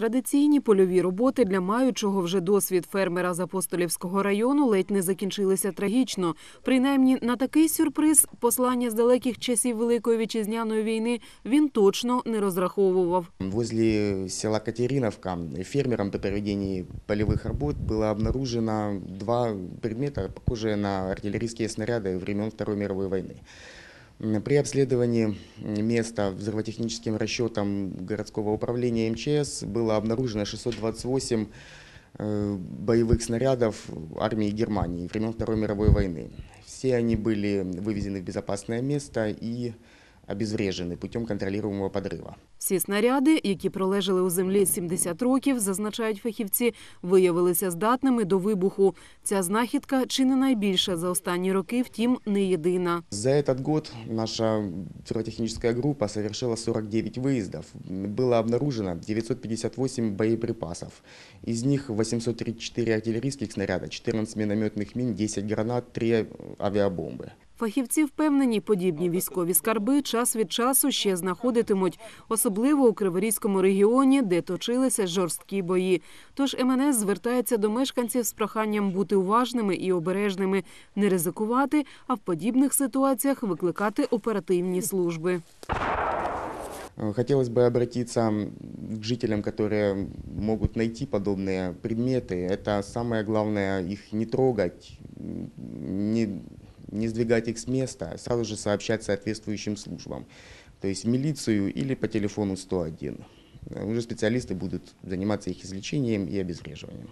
Традиційні польові роботи для маючого вже досвід фермера з Апостолівського району ледь не закінчилися трагічно. Принаймні на такий сюрприз послання з далеких часів Великої вітчизняної війни він точно не розраховував. Возле села Катериновка фермером при проведении полевых работ было обнаружено два предмета, похожие на артиллерийские снаряды времен Второй мировой войны. М, При обследовании места взрывотехническим расчетом городского управления МЧС было обнаружено 628 э, боевых снарядов армии Германии времен Второй мировой войны. Все они были вывезены в безопасное место и обезврежены путем контролируемого подрыва. Всі снаряди, які пролежали у землі 70 років, зазначають фахівці, виявилися здатними до вибуху. Ця знахідка чи не найбільша за останні роки, втім не єдина. За этот год наша пиротехническая группа совершила 49 выездов. Было обнаружено 958 боеприпасов. Из них 834 артиллерийских снаряда, 14 минометных мин, 10 гранат, 3 авиабомбы. Фахівці впевнені, подібні військові скарби час від часу ще знаходитимуть, особливо у Криворізькому регіоні, де точилися жорсткі бої. Тож МНС звертається до мешканців з проханням бути уважними і обережними, не ризикувати, а в подібних ситуаціях викликати оперативні служби. Э, Хотелось бы обратиться к жителям, которые могут найти подобные предметы. Это самое главное их не трогать, м, не, не сдвигать их с места, а сразу же сообщать соответствующим службам, то есть в милицию или по телефону 101. Э, Уже специалисты будут заниматься их излечением и обезвреживанием.